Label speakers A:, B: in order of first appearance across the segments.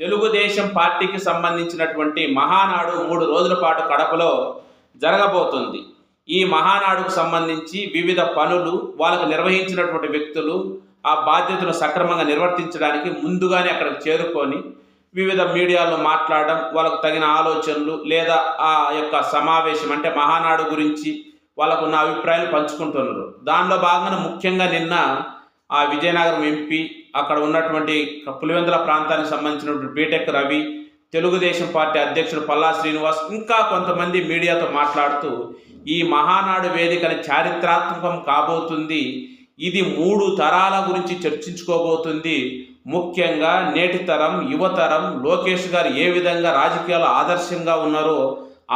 A: తెలుగుదేశం పార్టీకి సంబంధించినటువంటి మహానాడు మూడు రోజుల పాటు కడపలో జరగబోతుంది. ఈ మహానాడుకు సంబంధించి వివిధ పనులు వాళ్ళకు నిర్వహించినటువంటి వ్యక్తులు ఆ బాధ్యతను సక్రమంగా నిర్వర్తించడానికి ముందుగానే అక్కడికి చేరుకొని వివిధ మీడియాలో మాట్లాడడం వాళ్ళకు తగిన ఆలోచనలు లేదా ఆ యొక్క సమావేశం అంటే మహానాడు గురించి వాళ్ళకున్న అభిప్రాయాలు పంచుకుంటున్నారు. దానిలో భాగంగా ముఖ్యంగా నిన్న ఆ విజయనగరం ఎంపీ అక్కడ ఉన్నటువంటి పులివెందుల ప్రాంతానికి సంబంధించినటువంటి బీటెక్ రవి తెలుగుదేశం పార్టీ అధ్యక్షుడు పల్లా శ్రీనివాస్ ఇంకా కొంతమంది మీడియాతో మాట్లాడుతూ ఈ మహానాడు వేదికని చారిత్రాత్మకం కాబోతుంది. ఇది మూడు తరాల గురించి చర్చించుకోబోతుంది. ముఖ్యంగా నేటి తరం యువతరం లోకేష్ గారు ఏ విధంగా రాజకీయాలు ఆదర్శంగా ఉన్నారో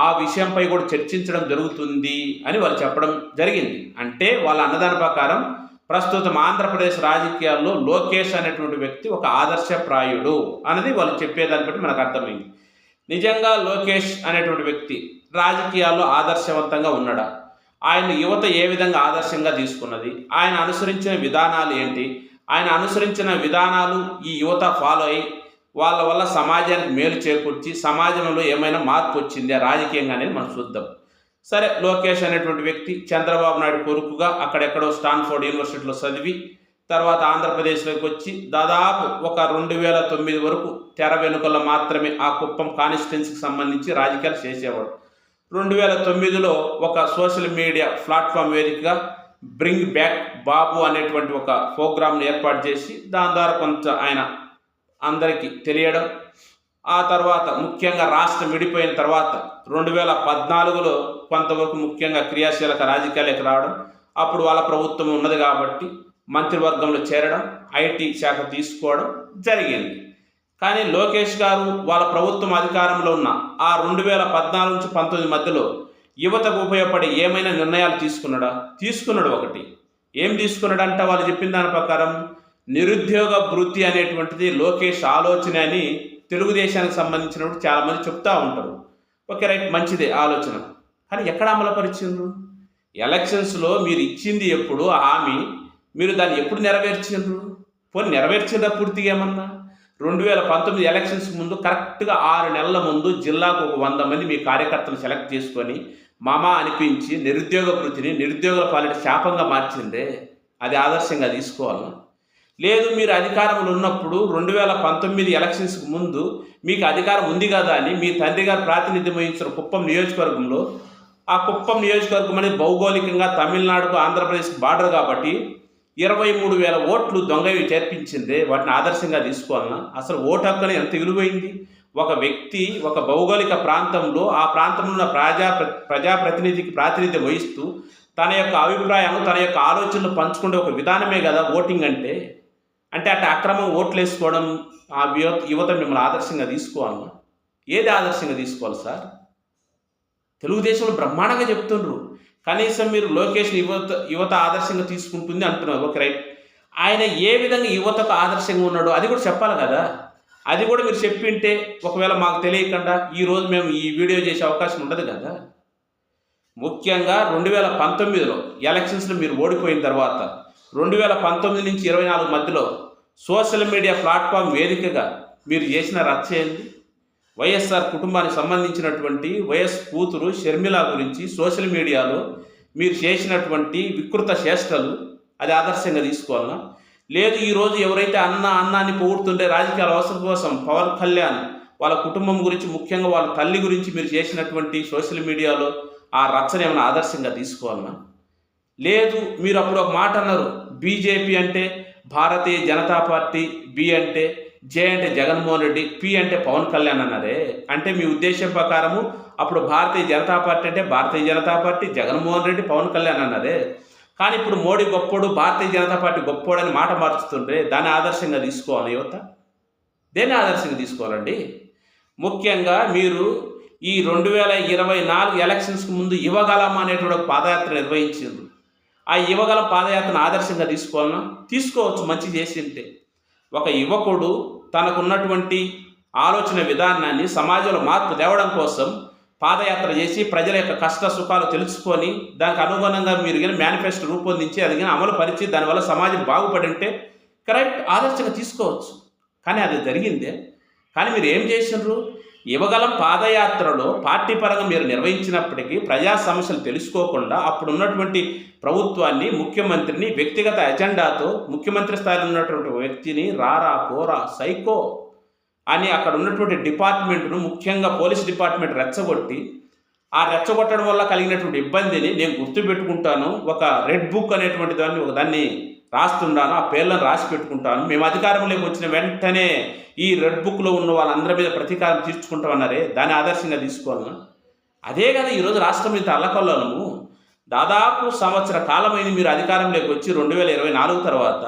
A: ఆ విషయంపై కూడా చర్చించడం జరుగుతుంది అని వాళ్ళు చెప్పడం జరిగింది. అంటే వాళ్ళ అన్నదాన ప్రకారం ప్రస్తుతం ఆంధ్రప్రదేశ్ రాజకీయాల్లో లోకేష్ అనేటువంటి వ్యక్తి ఒక ఆదర్శప్రాయుడు అన్నది వాళ్ళు చెప్పేదాన్ని బట్టి మనకు అర్థమైంది. నిజంగా లోకేష్ అనేటువంటి వ్యక్తి రాజకీయాల్లో ఆదర్శవంతంగా ఉన్నాడా? ఆయన యువత ఏ విధంగా ఆదర్శంగా తీసుకున్నది? ఆయన అనుసరించిన విధానాలు ఏంటి? ఆయన అనుసరించిన విధానాలు ఈ యువత ఫాలో అయ్యి వాళ్ళ వల్ల సమాజానికి మేలు చేకూర్చి సమాజంలో ఏమైనా మార్పు వచ్చిందే? రాజకీయంగా అనేది మనం చూద్దాం. సరే లోకేష్ అనేటువంటి వ్యక్తి చంద్రబాబు నాయుడు కొడుకుగా అక్కడెక్కడో స్టాన్ఫోర్డ్ యూనివర్సిటీలో చదివి తర్వాత ఆంధ్రప్రదేశ్లోకి వచ్చి దాదాపు ఒక రెండు వేల తొమ్మిది వరకు తెర వెనుకల్లో మాత్రమే ఆ కుప్పం కాన్స్టిట్యున్సీకి సంబంధించి రాజకీయాలు చేసేవాడు. రెండు వేల తొమ్మిదిలో ఒక సోషల్ మీడియా ప్లాట్ఫామ్ వేదికగా బ్రింగ్ బ్యాక్ బాబు అనేటువంటి ఒక ప్రోగ్రామ్ను ఏర్పాటు చేసి దాని ద్వారా కొంత ఆయన అందరికీ తెలియడం ఆ తర్వాత ముఖ్యంగా రాష్ట్రం విడిపోయిన తర్వాత రెండు వేల పద్నాలుగులో కొంతవరకు ముఖ్యంగా క్రియాశీలక రాజకీయాలకు రావడం అప్పుడు వాళ్ళ ప్రభుత్వం ఉన్నది కాబట్టి మంత్రివర్గంలో చేరడం ఐటీ శాఖ తీసుకోవడం జరిగింది. కానీ లోకేష్ గారు వాళ్ళ ప్రభుత్వం అధికారంలో ఉన్న ఆ రెండు వేల పద్నాలుగు నుంచి పంతొమ్మిది మధ్యలో యువతకు ఉపయోగపడే ఏమైనా నిర్ణయాలు తీసుకున్నాడా? తీసుకున్నాడు ఒకటి. ఏం తీసుకున్నాడంట వాళ్ళు చెప్పిన దాని ప్రకారం నిరుద్యోగ వృత్తి అనేటువంటిది లోకేష్ ఆలోచన అని తెలుగుదేశానికి సంబంధించినప్పుడు చాలామంది చెప్తా ఉంటారు. ఓకే రైట్ మంచిదే ఆలోచన. కానీ ఎక్కడ అమలుపరిచిండ్రు? ఎలక్షన్స్లో మీరు ఇచ్చింది ఎప్పుడు హామీ మీరు దాన్ని ఎప్పుడు నెరవేర్చిండ్రు? పోనీ నెరవేర్చిందా పూర్తిగా ఏమన్నా? రెండు వేల పంతొమ్మిది ఎలక్షన్స్ ముందు కరెక్ట్గా ఆరు నెలల ముందు జిల్లాకు ఒక వంద మంది మీ కార్యకర్తలు సెలెక్ట్ చేసుకొని మామ అనిపించి నిరుద్యోగ వృత్తిని నిరుద్యోగుల పాలిట శాపంగా మార్చిందే. అది ఆదర్శంగా తీసుకోవాలి? లేదు మీరు అధికారంలో ఉన్నప్పుడు రెండు వేల పంతొమ్మిది ఎలక్షన్స్కి ముందు మీకు అధికారం ఉంది కదా అని మీ తండ్రి గారు ప్రాతినిధ్యం వహించిన కుప్పం నియోజకవర్గంలో ఆ కుప్పం నియోజకవర్గం అనేది భౌగోళికంగా తమిళనాడుకు ఆంధ్రప్రదేశ్ బార్డర్ కాబట్టి ఇరవై మూడు వేల ఓట్లు దొంగవి చేర్పించిందే. వాటిని ఆదర్శంగా తీసుకోవాలన్నా అసలు ఓటు హక్కుని ఎంత విలువైంది ఒక వ్యక్తి ఒక భౌగోళిక ప్రాంతంలో ఆ ప్రాంతంలో ఉన్న ప్రజా ప్రజాప్రతినిధికి ప్రాతినిధ్యం వహిస్తూ తన యొక్క అభిప్రాయం తన యొక్క ఆలోచనలు పంచుకునే ఒక విధానమే కదా ఓటింగ్ అంటే. అంటే అట్లా అక్రమం ఓట్లు వేసుకోవడం ఆ యువత యువత మిమ్మల్ని ఆదర్శంగా తీసుకోవాలన్నా? ఏది ఆదర్శంగా తీసుకోవాలి సార్? తెలుగుదేశంలో బ్రహ్మాండంగా చెప్తుండ్రు. కనీసం మీరు లోకేష్ యువత యువత ఆదర్శంగా తీసుకుంటుంది అంటున్నారు. Okay right. ఆయన ఏ విధంగా యువతకు ఆదర్శంగా ఉన్నాడో అది కూడా చెప్పాలి కదా. అది కూడా మీరు చెప్పింటే ఒకవేళ మాకు తెలియకుండా ఈరోజు మేము ఈ వీడియో చేసే అవకాశం ఉండదు కదా. ముఖ్యంగా రెండు వేల పంతొమ్మిదిలో ఎలక్షన్స్లో మీరు ఓడిపోయిన తర్వాత రెండు వేల పంతొమ్మిది నుంచి ఇరవై నాలుగు మధ్యలో సోషల్ మీడియా ప్లాట్ఫామ్ వేదికగా మీరు చేసిన రచ్చ ఏంది? వైఎస్ఆర్ కుటుంబానికి సంబంధించినటువంటి వైఎస్ కూతురు షర్మిల గురించి సోషల్ మీడియాలో మీరు చేసినటువంటి వికృత చేష్టలు అది ఆదర్శంగా తీసుకోవాలన్నా లేదు ఈరోజు ఎవరైతే అన్న అన్నాన్ని పొగుడుతుంటే రాజకీయాల అవసరం కోసం పవన్ కళ్యాణ్ వాళ్ళ కుటుంబం గురించి ముఖ్యంగా వాళ్ళ తల్లి గురించి మీరు చేసినటువంటి సోషల్ మీడియాలో ఆ రచ్చన ఏమైనా ఆదర్శంగా తీసుకోవాలన్నా లేదు మీరు అప్పుడు ఒక మాట అన్నారు బీజేపీ అంటే భారతీయ జనతా పార్టీ బి అంటే జే అంటే జగన్మోహన్ రెడ్డి పి అంటే పవన్ కళ్యాణ్ అన్నారే. అంటే మీ ఉద్దేశం ప్రకారము అప్పుడు భారతీయ జనతా పార్టీ అంటే భారతీయ జనతా పార్టీ జగన్మోహన్ రెడ్డి పవన్ కళ్యాణ్ అన్నారే. కానీ ఇప్పుడు మోడీ గొప్పోడు భారతీయ జనతా పార్టీ గొప్పోడు అని మాట మార్చుతుంటే దాన్ని ఆదర్శంగా తీసుకోవాలి యువత. దేన్ని ఆదర్శంగా తీసుకోవాలండి? ముఖ్యంగా మీరు ఈ రెండు వేల ఇరవై నాలుగు ఎలక్షన్స్కి ముందు యువగలం అనేటువంటి ఒక పాదయాత్ర నిర్వహించారు. ఆ యువగలం పాదయాత్రను ఆదర్శంగా తీసుకోవాలన్నా తీసుకోవచ్చు మంచి చేసింటే. ఒక యువకుడు తనకున్నటువంటి ఆలోచన విధానాన్ని సమాజంలో మార్పు తేవడం కోసం పాదయాత్ర చేసి ప్రజల యొక్క కష్ట సుఖాలు తెలుసుకొని దానికి అనుగుణంగా మీరు కానీ మేనిఫెస్టో రూపొందించి అది కానీ అమలు పరిచి దానివల్ల సమాజం బాగుపడి ఉంటే కరెక్ట్ ఆదర్శంగా తీసుకోవచ్చు. కానీ అది జరిగిందే. కానీ మీరు ఏం చేసినారు యువగలం పాదయాత్రలో పార్టీ పరంగా మీరు నిర్వహించినప్పటికీ ప్రజా సమస్యలు తెలుసుకోకుండా అప్పుడు ఉన్నటువంటి ప్రభుత్వాన్ని ముఖ్యమంత్రిని వ్యక్తిగత ఎజెండాతో ముఖ్యమంత్రి స్థాయిలో ఉన్నటువంటి వ్యక్తిని రారా పోరా సైకో అని అక్కడ ఉన్నటువంటి డిపార్ట్మెంట్ను ముఖ్యంగా పోలీస్ డిపార్ట్మెంట్ రెచ్చగొట్టి ఆ రెచ్చగొట్టడం వల్ల కలిగినటువంటి ఇబ్బందిని నేను గుర్తుపెట్టుకుంటాను. ఒక రెడ్ బుక్ అనేటువంటి దాన్ని ఒక దాన్ని రాస్తుండాను ఆ పేర్లను రాసి పెట్టుకుంటాను. మేము అధికారంలోకి వచ్చిన వెంటనే ఈ రెడ్ బుక్లో ఉన్న వాళ్ళందరి మీద ప్రతీకారం తీర్చుకుంటామన్నారే దాన్ని ఆదర్శంగా తీసుకోవాలన్నా అదే కదా ఈరోజు రాష్ట్రం మీద అల్లకల్లోనము దాదాపు సంవత్సర కాలమైంది మీరు అధికారంలోకి వచ్చి రెండు వేల ఇరవై నాలుగు తర్వాత.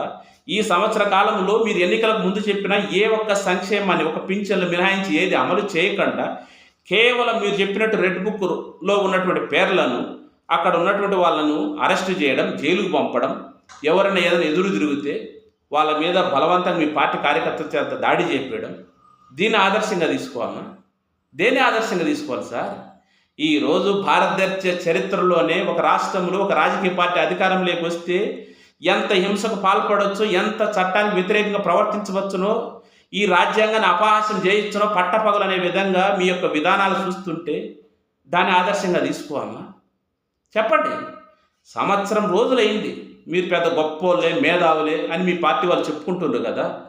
A: ఈ సంవత్సర కాలంలో మీరు ఎన్నికలకు ముందు చెప్పిన ఏ ఒక్క సంక్షేమాన్ని ఒక పింఛన్లు మినహాయించి ఏది అమలు చేయకుండా కేవలం మీరు చెప్పినట్టు రెడ్ బుక్లో ఉన్నటువంటి పేర్లను అక్కడ ఉన్నటువంటి వాళ్ళను అరెస్ట్ చేయడం జైలుకు పంపడం ఎవరైనా ఏదైనా ఎదురు తిరిగితే వాళ్ళ మీద బలవంతంగా మీ పార్టీ కార్యకర్తల చేత దాడి చేపేయడం దీన్ని ఆదర్శంగా తీసుకోవాలన్నా దేన్ని ఆదర్శంగా తీసుకోవాలి సార్? ఈరోజు భారతదేశ చరిత్రలోనే ఒక రాష్ట్రంలో ఒక రాజకీయ పార్టీ అధికారంలోకి వస్తే ఎంత హింసకు పాల్పడవచ్చు ఎంత చట్టానికి వ్యతిరేకంగా ప్రవర్తించవచ్చునో ఈ రాజ్యాంగాన్ని అపహాసం చేయొచ్చునో పట్టపగలనే విధంగా మీ యొక్క విధానాలు చూస్తుంటే దాన్ని ఆదర్శంగా తీసుకోవాలన్నా చెప్పండి. సంవత్సరం రోజులైంది. మీరు పెద్ద గొప్పోళ్ళే మేధావులే అని మీ పార్టీ వాళ్ళు చెప్పుకుంటుండ్రు కదా.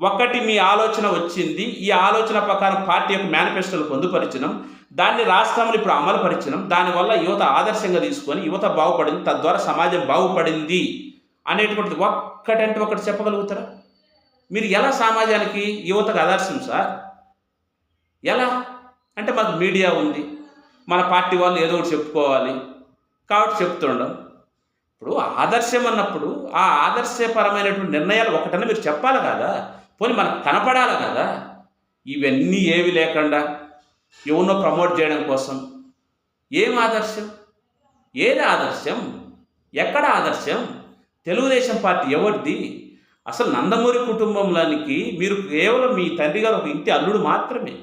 A: ఒకటి మీ ఆలోచన వచ్చింది. ఈ ఆలోచన ప్రకారం పార్టీ యొక్క మేనిఫెస్టోలు పొందుపరిచినాం. దాన్ని రాష్ట్రంలో ఇప్పుడు అమలుపరిచడం దానివల్ల యువత ఆదర్శంగా తీసుకొని యువత బాగుపడింది. తద్వారా సమాజం బాగుపడింది అనేటువంటిది ఒక్కటంటే ఒకటి చెప్పగలుగుతారా? మీరు ఎలా సమాజానికి యువతకు ఆదర్శం సార్? ఎలా? అంటే మాకు మీడియా ఉంది. మన పార్టీ వాళ్ళు ఏదో ఒకటి చెప్పుకోవాలి. కాబట్టి చెప్తుండం ఇప్పుడు ఆదర్శం అన్నప్పుడు ఆ ఆదర్శపరమైనటువంటి నిర్ణయాలు ఒకటన్నా మీరు చెప్పాలి కదా. పోనీ మనకు కనపడాలి కదా. ఇవన్నీ ఏవి లేకుండా ఎవరినో ప్రమోట్ చేయడం కోసం ఏం ఆదర్శం? ఏది ఆదర్శం? ఎక్కడ ఆదర్శం? తెలుగుదేశం పార్టీ ఎవరిది? అసలు నందమూరి కుటుంబంలోనికి మీరు కేవలం మీ తండ్రి గారు ఒక ఇంటి అల్లుడు మాత్రమే.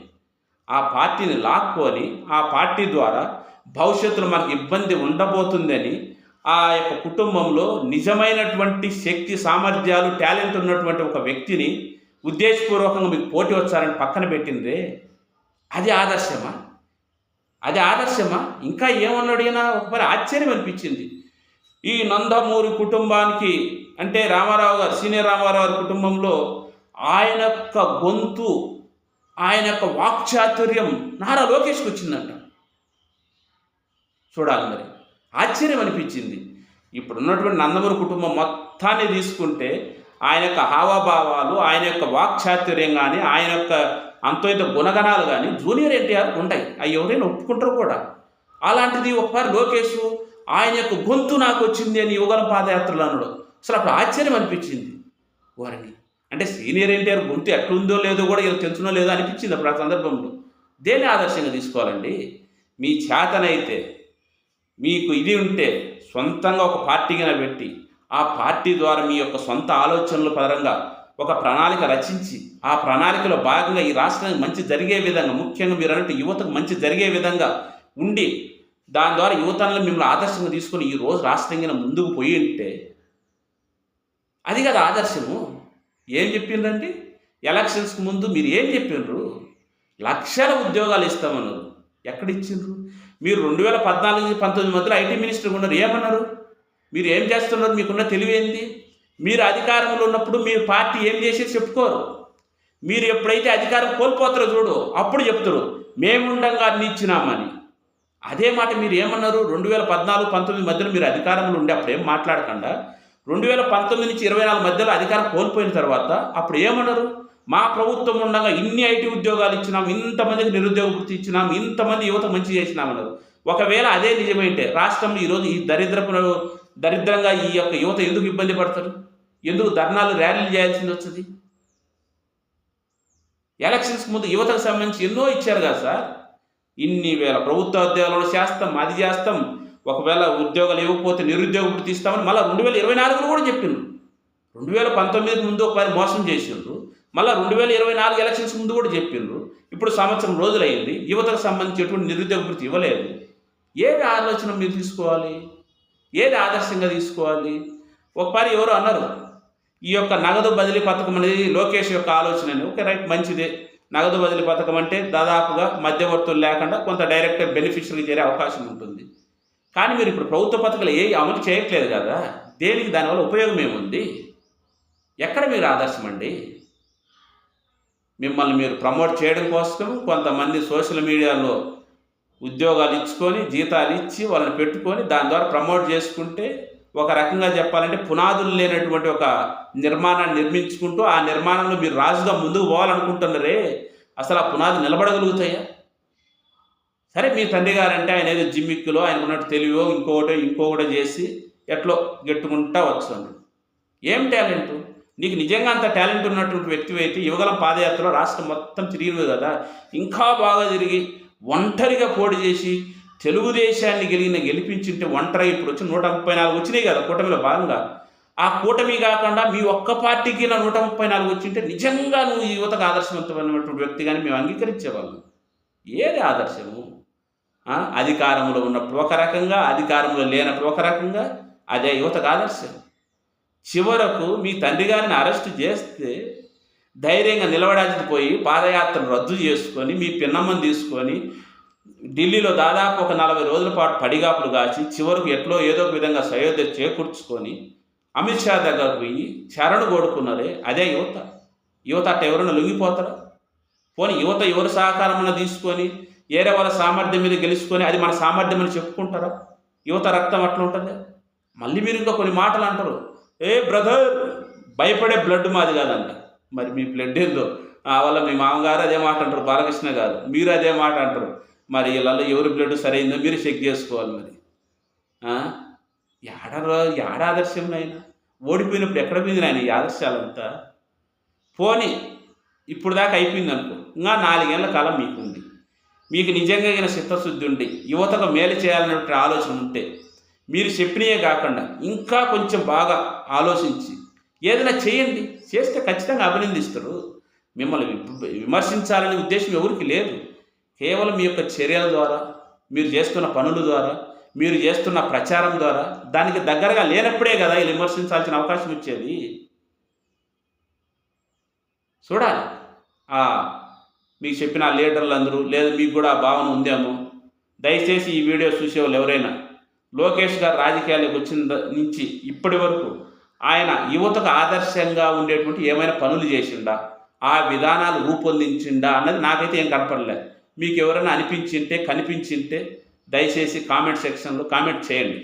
A: ఆ పార్టీని లాక్కొని ఆ పార్టీ ద్వారా భవిష్యత్తులో మనకు ఇబ్బంది ఉండబోతుందని ఆ యొక్క కుటుంబంలో నిజమైనటువంటి శక్తి సామర్థ్యాలు టాలెంట్ ఉన్నటువంటి ఒక వ్యక్తిని ఉద్దేశపూర్వకంగా మీకు పోటీ వచ్చారని పక్కన పెట్టిందే అది ఆదర్శమా? అది ఆదర్శమా? ఇంకా ఏమన్నాడు ఒక ఒకసారి ఆశ్చర్యం అనిపించింది. ఈ నందమూరి కుటుంబానికి అంటే రామారావు గారు సీనియర్ రామారావు గారి కుటుంబంలో ఆయన యొక్క గొంతు ఆయన యొక్క వాక్చాతుర్యం నారా లోకేష్కి వచ్చిందంట. చూడాలి మరి. ఆశ్చర్యం అనిపించింది. ఇప్పుడు ఉన్నటువంటి నందమూరి కుటుంబం మొత్తాన్ని తీసుకుంటే ఆయన యొక్క హావభావాలు ఆయన యొక్క వాక్చాతుర్యం కానీ ఆయన యొక్క అంతోంత గుణగణాలు కానీ జూనియర్ ఎన్టీఆర్ ఉంటాయి అవి ఎవరైనా ఒప్పుకుంటారు కూడా. అలాంటిది ఒకసారి లోకేష్ ఆయన యొక్క గొంతు నాకు వచ్చింది అని యువగల పాదయాత్రలు అన్నాడు. అసలు అప్పుడు ఆశ్చర్యం అనిపించింది. వారిని. అంటే సీనియర్ ఎన్టీఆర్ గొంతు ఎట్లుందో లేదో కూడా ఇలా తెలుసునో లేదో అనిపించింది అప్పుడు ఆ సందర్భంలో. దేని ఆదర్శంగా తీసుకోవాలండి? మీ చేతనైతే మీకు ఇది ఉంటే సొంతంగా ఒక పార్టీగా పెట్టి ఆ పార్టీ ద్వారా మీ యొక్క సొంత ఆలోచనల పరంగా ఒక ప్రణాళిక రచించి ఆ ప్రణాళికలో భాగంగా ఈ రాష్ట్రానికి మంచి జరిగే విధంగా ముఖ్యంగా మీరు అన్నట్టు యువతకు మంచి జరిగే విధంగా ఉండి దాని ద్వారా యువతను మిమ్మల్ని ఆదర్శంగా తీసుకొని ఈ రోజు రాష్ట్రంగా ముందుకు పోయి ఉంటే అది కదా ఆదర్శము. ఏం చెప్పిండ్రండి? ఎలక్షన్స్కి ముందు మీరు ఏం చెప్పిండ్రు? లక్షల ఉద్యోగాలు ఇస్తామన్నారు. ఎక్కడ ఇచ్చిండ్రు? మీరు రెండు వేల పద్నాలుగు నుంచి పంతొమ్మిది మధ్యలో ఐటీ మినిస్టర్ ఉన్నారు. ఏమన్నారు? మీరు ఏం చేస్తున్నారు? మీకున్న తెలివేంది మీరు అధికారంలో ఉన్నప్పుడు మీరు పార్టీ ఏం చేసేది చెప్పుకోరు. మీరు ఎప్పుడైతే అధికారం కోల్పోతారో చూడు అప్పుడు చెప్తారు మేముండంగా అన్ని ఇచ్చినామని అదే మాట మీరు ఏమన్నారు? రెండు వేల పద్నాలుగు పంతొమ్మిది మధ్యలో మీరు అధికారంలో ఉండే అప్పుడు ఏం మాట్లాడకుండా రెండు వేల పంతొమ్మిది నుంచి ఇరవై నాలుగు మధ్యలో అధికారం కోల్పోయిన తర్వాత అప్పుడు ఏమన్నారు? మా ప్రభుత్వం ఉండగా ఇన్ని ఐటీ ఉద్యోగాలు ఇచ్చినాం ఇంతమందికి నిరుద్యోగ వృత్తి ఇచ్చినాం ఇంతమంది యువత మంచి చేసినామన్నారు ఒకవేళ అదే నిజమైతే రాష్ట్రంలో ఈరోజు ఈ దరిద్రపు దరిద్రంగా ఈ యొక్క యువత ఎందుకు ఇబ్బంది పడతారు ఎందుకు ధర్నాలు ర్యాలీలు చేయాల్సింది వస్తుంది? ఎలక్షన్స్ ముందు యువతకు సంబంధించి ఎన్నో ఇచ్చారు కదా సార్. ఇన్ని వేల ప్రభుత్వ ఉద్యోగాలు చేస్తాం అది చేస్తాం. ఒకవేళ ఉద్యోగాలు ఇవ్వకపోతే నిరుద్యోగ వృత్తి ఇస్తామని మళ్ళీ రెండు వేల ఇరవై నాలుగులో కూడా చెప్పిండ్రు. రెండు వేల పంతొమ్మిదికి ముందు ఒకసారి మోసం చేసిండ్రు. మళ్ళీ రెండు వేల ఇరవై నాలుగు ఎలక్షన్స్ ముందు కూడా చెప్పిండ్రు. ఇప్పుడు సంవత్సరం రోజులైంది. యువతకు సంబంధించి ఎటువంటి నిరుద్యోగ వృత్తి ఇవ్వలేదు. ఏది ఆలోచన మీరు తీసుకోవాలి? ఏది ఆదర్శంగా తీసుకోవాలి? ఒకసారి ఎవరు అన్నారు. ఈ యొక్క నగదు బదిలీ పథకం అనేది లోకేష్ యొక్క ఆలోచన అని ఓకే రైట్ మంచిదే. నగదు బదిలీ పథకం అంటే దాదాపుగా మధ్యవర్తులు లేకుండా కొంత డైరెక్ట్ బెనిఫిషియరీ చేరే అవకాశం ఉంటుంది. కానీ మీరు ఇప్పుడు ప్రభుత్వ పథకాలు ఏ అమలు చేయట్లేదు కదా. దేనికి దానివల్ల ఉపయోగం ఏముంది? ఎక్కడ మీరు ఆదర్శం అండి మిమ్మల్ని మీరు ప్రమోట్ చేయడం కోసం కొంతమంది సోషల్ మీడియాలో ఉద్యోగాలు ఇచ్చుకొని జీతాలు ఇచ్చి వాళ్ళని పెట్టుకొని దాని ద్వారా ప్రమోట్ చేసుకుంటే ఒక రకంగా చెప్పాలంటే పునాదులు లేనటువంటి ఒక నిర్మాణాన్ని నిర్మించుకుంటూ ఆ నిర్మాణంలో మీరు రాజుగా ముందుకు పోవాలనుకుంటున్నారే అసలు ఆ పునాది నిలబడగలుగుతాయా? సరే మీ తండ్రి గారంటే ఆయన ఏదో జిమ్మిక్కులో ఆయనకున్నట్టు తెలివో ఇంకొకటో ఇంకొకటో చేసి ఎట్లో గెట్టుకుంటా వచ్చాను. ఏం టాలెంటు? నీకు నిజంగా అంత టాలెంట్ ఉన్నటువంటి వ్యక్తి అయితే యువగలం పాదయాత్రలో రాష్ట్రం మొత్తం తిరిగినవి కదా. ఇంకా బాగా తిరిగి ఒంటరిగా పోటీ చేసి తెలుగుదేశాన్ని గెలిగిన గెలిపించింటే ఒంటరి ఇప్పుడు వచ్చి నూట ముప్పై నాలుగు వచ్చినాయి కదా కూటమిలో భాగంగా. ఆ కూటమి కాకుండా మీ ఒక్క పార్టీకి నా నూట ముప్పై నాలుగు వచ్చింటే నిజంగా నువ్వు యువతకు ఆదర్శవంతమైనటువంటి వ్యక్తి కానీ మేము అంగీకరించేవాళ్ళం. ఏది ఆదర్శము? అధికారంలో ఉన్నప్పుడు ఒక రకంగా అధికారంలో లేనప్పుడు ఒక రకంగా అదే యువతకు ఆదర్శం. చివరకు మీ తండ్రి గారిని అరెస్ట్ చేస్తే ధైర్యంగా నిలబడాల్సి పోయి పాదయాత్రను రద్దు చేసుకొని మీ పిన్నమ్మని తీసుకొని ఢిల్లీలో దాదాపు ఒక నలభై రోజుల పాటు పడిగాపులు కాచి చివరకు ఎట్లో ఏదో ఒక విధంగా సయోధ్య చేకూర్చుకొని అమిత్ షా దగ్గరకు పోయి శరణు కోడుకున్నారే అదే యువత. యువత అట్ట ఎవరైనా లొంగిపోతారా? పోనీ యువత ఎవరి సహకారం తీసుకొని ఏరే వాళ్ళ సామర్థ్యం మీద గెలుచుకొని అది మన సామర్థ్యం అని చెప్పుకుంటారా? యువత రక్తం అట్లా ఉంటుంది? మళ్ళీ మీరు ఇంకా కొన్ని మాటలు అంటారు. ఏ బ్రదర్ భయపడే బ్లడ్ మాది కాదంట మరి మీ బ్లడ్ ఏందో? ఆ వల్ల మీ మామగారు అదే మాట అంటారు బాలకృష్ణ గారు. మీరు అదే మాట అంటారు. మరి వీళ్ళలో ఎవరి బ్లడ్ సరైందో మీరు చెక్ చేసుకోవాలి మరి. ఆ? యాడ యాడ ఆదర్శం నాయన. ఓడిపోయినప్పుడు ఎక్కడ పోయింది నాయన ఈ ఆదర్శాలంతా? పోని ఇప్పుడు దాకా అయిపోయింది అనుకో. ఇంకా నాలుగేళ్ళ కాలం మీకుంది. మీకు నిజంగా చిత్తశుద్ధి ఉండి యువతకు మేలు చేయాలనే ఆలోచన ఉంటే మీరు చెప్పినయే కాకుండా ఇంకా కొంచెం బాగా ఆలోచించి ఏదైనా చేయండి. చేస్తే ఖచ్చితంగా అభినందిస్తారు. మిమ్మల్ని విమర్శించాలనే ఉద్దేశం ఎవరికి లేదు. కేవలం మీ యొక్క చర్యల ద్వారా మీరు చేస్తున్న పనుల ద్వారా మీరు చేస్తున్న ప్రచారం ద్వారా దానికి దగ్గరగా లేనప్పుడే కదా వీళ్ళు విమర్శించాల్సిన అవకాశం వచ్చేది. చూడాలి. మీకు చెప్పిన ఆ లీడర్లు అందరూ లేదా మీకు కూడా ఆ భావన ఉందేమో దయచేసి ఈ వీడియో చూసే వాళ్ళు ఎవరైనా లోకేష్ గారు రాజకీయాలకు వచ్చిన నుంచి ఇప్పటి వరకు ఆయన యువతకు ఆదర్శంగా ఉండేటువంటి ఏమైనా పనులు చేసిండా? ఆ విధానాలు రూపొందించిండా? అన్నది నాకైతే ఏం కనపడలేదు మీకు ఎవరైనా అనిపించింటే కనిపించింటే దయచేసి కామెంట్ సెక్షన్లో కామెంట్ చేయండి.